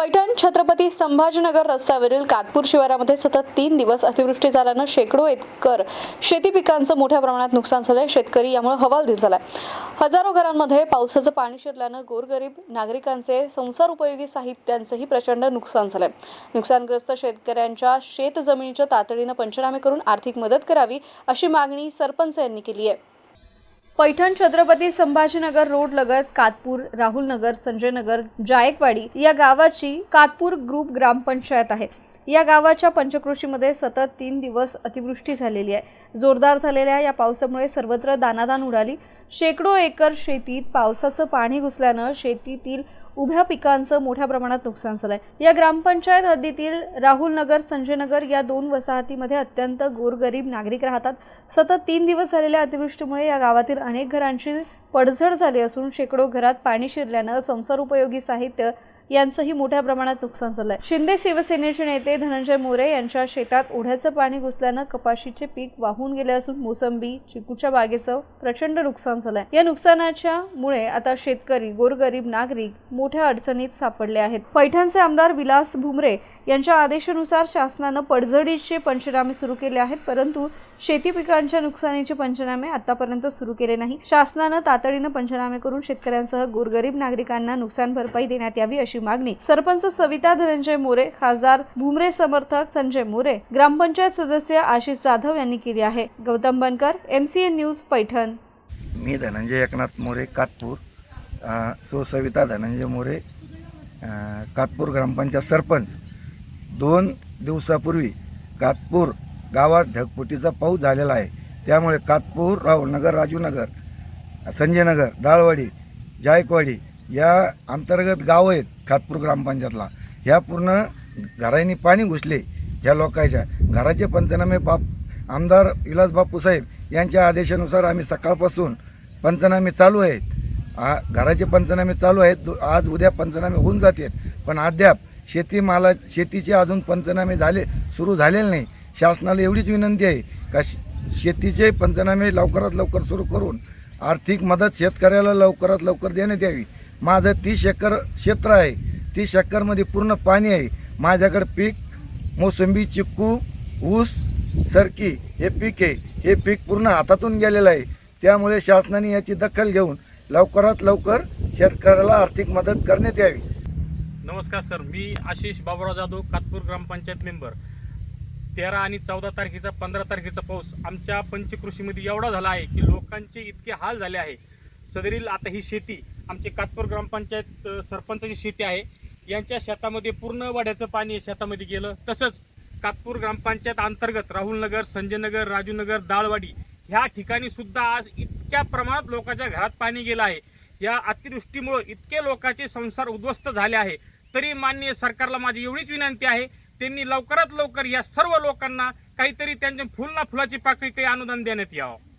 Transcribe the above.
पैठण छत्रपती संभाजीनगर रस्त्यावरील कातपूर शिवारामध्ये सतत तीन दिवस अतिवृष्टी झाल्यानं शेकडो एकर शेती पिकांचं मोठ्या प्रमाणात नुकसान झालंय. शेतकरी यामुळे हवालदिल झालाय. हजारो घरांमध्ये पावसाचं पाणी शिरल्यानं गोरगरीब नागरिकांचे संसार उपयोगी साहित्यांचंही प्रचंड नुकसान झालंय. नुकसानग्रस्त शेतकऱ्यांच्या शेतजमिनीच्या तातडीनं पंचनामे करून आर्थिक मदत करावी अशी मागणी सरपंच यांनी केली आहे. पैठण छत्रपती संभाजीनगर रोड लगत कातपूर राहुलनगर संजयनगर जायकवाडी या गावाची कातपूर ग्रुप ग्रामपंचायत आहे. या गावाच्या पंचकृषीमध्ये सतत तीन दिवस अतिवृष्टी झालेली आहे. जोरदार झालेल्या या पावसामुळे सर्वत्र दानादान उडाली. शेकडो एकर शेतीत पावसाचं पाणी घुसल्यानं शेतीतील उभ्या पिकांचं मोठ्या प्रमाणात नुकसान झालं आहे या ग्रामपंचायत हद्दीतील राहुलनगर संजयनगर या दोन वसाहतीमध्ये अत्यंत गोरगरीब नागरिक राहतात. सतत तीन दिवस झालेल्या अतिवृष्टीमुळे या गावातील अनेक घरांची पडझड झाली असून शेकडो घरात पाणी शिरल्यानं संसार उपयोगी साहित्य यांचंही मोठ्या प्रमाणात नुकसान झालंय. शिंदे शिवसेनेचे नेते धनंजय मोरे यांच्या शेतात ओढ्याचं पाणी घुसल्यानं कपाशीचे पीक वाहून गेले असून मोसंबी चिकूच्या बागेचं प्रचंड नुकसान झालंय. या नुकसानाच्या मुळे आता शेतकरी गोरगरीब नागरिक मोठ्या अडचणीत सापडले आहेत. पैठणचे आमदार विलास भुमरे यांच्या आदेशानुसार शासनानं पडझडीचे पंचनामे सुरू केले आहेत परंतु शेती पिकांच्या नुकसानीचे पंचनामे आतापर्यंत सुरू केले नाही. शासनानं तातडीनं पंचनामे करून शेतकऱ्यांसह गोरगरीब नागरिकांना नुकसान भरपाई देण्यात यावी अशी मागणी सरपंच सविता धनंजय मोरे खासदार भुमरे समर्थक संजय मोरे ग्रामपंचायत सदस्य आशिष जाधव यांनी केली आहे. Gautam Bankar MCN news Paithan. मी धनंजय एकनाथ मोरे कातपूर. सो सविता धनंजय मोरे कातपूर ग्रामपंचायत सरपंच. दोन दिवसापूर्वी कातपूर गावात ढगफुटीचा पाऊस झालेला आहे. त्यामुळे कातपूर राहुलनगर राजूनगर संजयनगर दाळवाडी जायकवाडी या अंतर्गत गावं आहेत कातपूर ग्रामपंचायतला. ह्या पूर्ण घरांनी पाणी घुसले ह्या लोकांच्या. घराचे पंचनामे बाप आमदार विलास बापू साहेब यांच्या आदेशानुसार आम्ही सकाळपासून पंचनामे चालू आहेत. आ घराचे पंचनामे चालू आहेत. आज उद्या पंचनामे होऊन जातील. पण अद्याप शेतीमाला शेतीचे अजून पंचनामे झाले सुरू झालेले नाही. शासनाला एवढीच विनंती आहे का श- शेतीचे पंचनामे लवकरात लवकर सुरू करून आर्थिक मदत शेतकऱ्याला लवकरात लवकर देण्यात यावी. माझं तीस एकर क्षेत्र आहे. तीस एकरमध्ये पूर्ण पाणी आहे. माझ्याकडे पीक मोसंबी चिक्कू ऊस सरकी हे पीक आहे. हे पीक पूर्ण हातातून गेलेलं आहे. त्यामुळे शासनाने याची दखल घेऊन लवकरात लवकर शेतकऱ्याला आर्थिक मदत करण्यात यावी. नमस्कार सर मी आशिष बाबुराव जाधव कातपूर ग्रामपंचायत मेंबर. तेरा आणि चौदा तारखेचा पंधरा तारखेचा पाऊस आमच्या पंचकृषीमध्ये एवढा झाला आहे की लोकांचे इतके हाल झाले आहे. सदरील आता ही शेती आमची कातपूर ग्रामपंचायत सरपंचाची शेती आहे. यांच्या शेतामध्ये पूर्ण वाड्याचं पाणी शेतामध्ये गेलं. तसंच कातपूर ग्रामपंचायत अंतर्गत राहुलनगर संजयनगर राजूनगर दाळवाडी ह्या ठिकाणी सुद्धा आज इतक्या प्रमाणात लोकांच्या घरात पाणी गेलं आहे. या अतिवृष्टीमुळं इतके लोकांचे संसार उद्ध्वस्त झाले आहे. तरी माननीय सरकारला माझी एवढीच विनंती आहे त्यांनी लवकरात लवकर या सर्व लोकांना काहीतरी त्यांच्या फुल ना फुलाची पाकळी काही अनुदान देण्यात यावं.